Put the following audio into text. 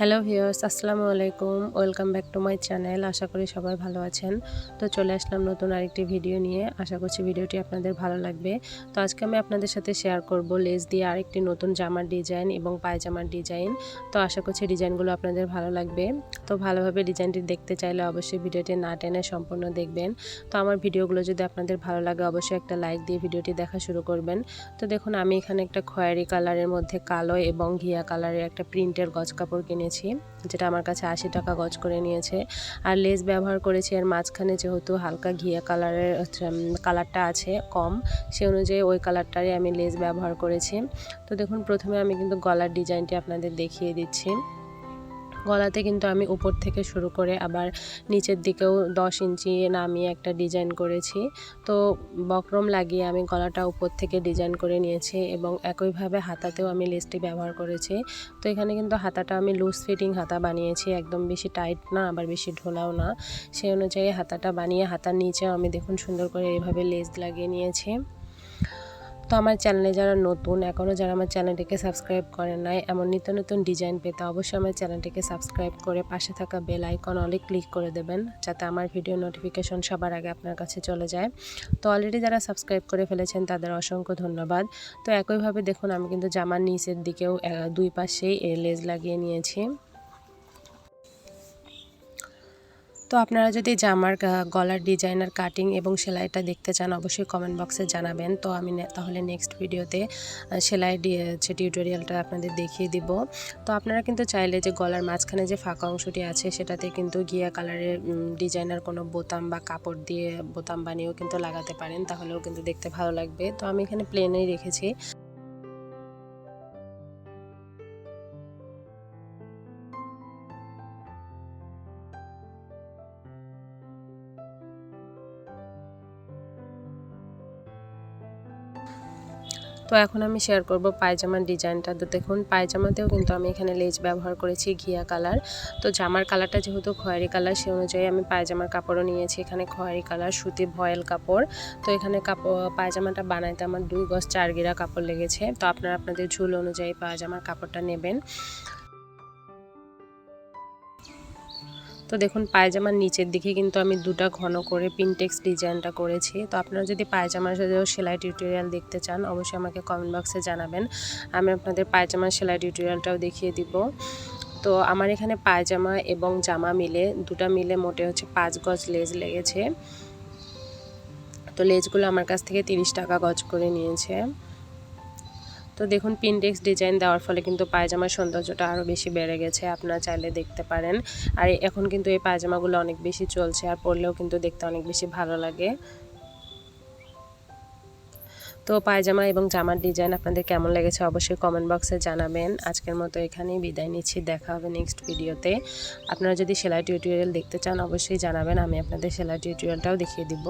Hello viewers, আসসালামু আলাইকুম। Welcome back to my channel. আশা করি সবাই ভালো আছেন। তো চলে আসলাম নতুন আরেকটি ভিডিও নিয়ে। আশা করছি ভিডিওটি আপনাদের ভালো লাগবে। তো আজকে আমি আপনাদের সাথে শেয়ার করব লেস দিয়ে আরেকটি নতুন জামার ডিজাইন এবং পায়জামার ডিজাইন তো আশা করছি ডিজাইনগুলো আপনাদের ভালো লাগবে। তো ভালোভাবে ডিজাইনটি দেখতে চাইলে অবশ্যই ভিডিওটি না টেনে সম্পূর্ণ দেখবেন। তো আমার ভিডিওগুলো যদি আপনাদের ভালো লাগে, অবশ্যই একটা লাইক দিয়ে ভিডিওটি দেখা শুরু করবেন। তো দেখুন, আমি এখানে একটা খয়েরি কালারের মধ্যে কালো এবং ঘিয়া কালারের একটা প্রিন্টের গজ কাপড় কিনেছি, যেটা আমার কাছে আশি টাকা গজ করে নিয়েছে। আর লেস ব্যবহার করেছি আর মাঝখানে যেহেতু হালকা ঘিয়া কালারের কালারটা আছে, কম, সে অনুযায়ী ওই কালারটারই আমি লেস ব্যবহার করেছি। তো দেখুন, প্রথমে আমি কিন্তু গলার ডিজাইনটি আপনাদের দেখিয়ে দিচ্ছি। গলাতে কিন্তু আমি উপর থেকে শুরু করে আবার নিচের দিকেও দশ ইঞ্চি নামিয়ে একটা ডিজাইন করেছি। তো বক্রম লাগিয়ে আমি গলাটা উপর থেকে ডিজাইন করে নিয়েছি এবং একইভাবে হাতাতেও আমি লেসটি ব্যবহার করেছি। তো এখানে কিন্তু হাতাটা আমি লুজ ফিটিং হাতা বানিয়েছি, একদম বেশি টাইট না, আবার বেশি ঢোলাও না। সেই অনুযায়ী হাতাটা বানিয়ে হাতার নিচেও আমি দেখুন সুন্দর করে এইভাবে লেস লাগিয়ে নিয়েছি। তো আমার চ্যানেলে যারা নতুন এখনও যারা আমার চ্যানেলটিকে সাবস্ক্রাইব করেন নাই, এমন নিত্য নতুন ডিজাইন পেতে অবশ্যই আমার চ্যানেলটিকে সাবস্ক্রাইব করে পাশে থাকা বেল আইকন অলে ক্লিক করে দেবেন, যাতে আমার ভিডিও নোটিফিকেশন সবার আগে আপনার কাছে চলে যায়। তো অলরেডি যারা সাবস্ক্রাইব করে ফেলেছেন, তাদের অসংখ্য ধন্যবাদ। তো একইভাবে দেখুন, আমি কিন্তু জামার নিচের দিকেও দুই পাশেই লেজ লাগিয়ে নিয়েছি। তো আপনারা যদি জামার গলার ডিজাইনার কাটিং এবং সেলাইটা দেখতে চান, অবশ্যই কমেন্ট বক্সে জানাবেন। তো আমি তাহলে নেক্সট ভিডিওতে সেলাই হচ্ছে টিউটোরিয়ালটা আপনাদের দেখিয়ে দিব। তো আপনারা কিন্তু চাইলে যে গলার মাঝখানে যে ফাঁকা অংশটি আছে, সেটাতে কিন্তু গিয়া কালারের ডিজাইনার কোনো বোতাম বা কাপড় দিয়ে বোতাম বানিয়েও কিন্তু লাগাতে পারেন। তাহলেও কিন্তু দেখতে ভালো লাগবে। তো আমি এখানে প্লেনেই রেখেছি। তো এখন আমি শেয়ার করব পায়জামার ডিজাইনটা তো দেখুন, পায়জামাতেও কিন্তু আমি এখানে লেজ ব্যবহার করেছি, ঘিয়া কালার তো জামার কালারটা যেহেতু খয়েরি কালার সে অনুযায়ী আমি পায়জামার কাপড়ও নিয়েছি। এখানে খয়েরি কালার সুতি ভয়েল কাপড়। তো এখানে কাপড় পায়জামাটা বানাইতে আমার দুই গজ চার গিরা কাপড় লেগেছে। তো আপনারা আপনাদের ঝুল অনুযায়ী পায়জামার কাপড়টা নেবেন। তো দেখুন, পায়জামার নিচের দিকে কিন্তু আমি দুটা ঘন করে পিনটেক্স ডিজাইনটা করেছি। তো আপনারা যদি পায়জামার সাথেও সেলাই টিউটোরিয়াল দেখতে চান, অবশ্যই আমাকে কমেন্ট বক্সে জানাবেন। আমি আপনাদের পায়জামার সেলাই টিউটোরিয়ালটাও দেখিয়ে দিব। তো আমার এখানে পায়জামা এবং জামা মিলে, দুটা মিলে মোটে হচ্ছে পাঁচ গজ লেজ লেগেছে। তো লেজগুলো আমার কাছ থেকে তিরিশ টাকা গজ করে নিয়েছে। তো দেখুন পিনডেক্স ডিজাইন দেওয়ার ফলে কিন্তু পায়জামার সৌন্দর্যটা আরও বেশি বেড়ে গেছে, আপনারা চাইলে দেখতে পারেন। আর এখন কিন্তু এই পায়জামাগুলো অনেক বেশি চলছে, আর পরলেও কিন্তু দেখতে অনেক বেশি ভালো লাগে। তো পায়জামা এবং জামার ডিজাইন আপনাদের কেমন লেগেছে অবশ্যই কমেন্ট বক্সে জানাবেন। আজকের মতো এখানেই বিদায় নিচ্ছি, দেখা হবে নেক্সট ভিডিওতে আপনারা যদি সেলাই টিউটোরিয়াল দেখতে চান, অবশ্যই জানাবেন, আমি আপনাদের সেলাই টিউটোরিয়ালটাও দেখিয়ে দিব।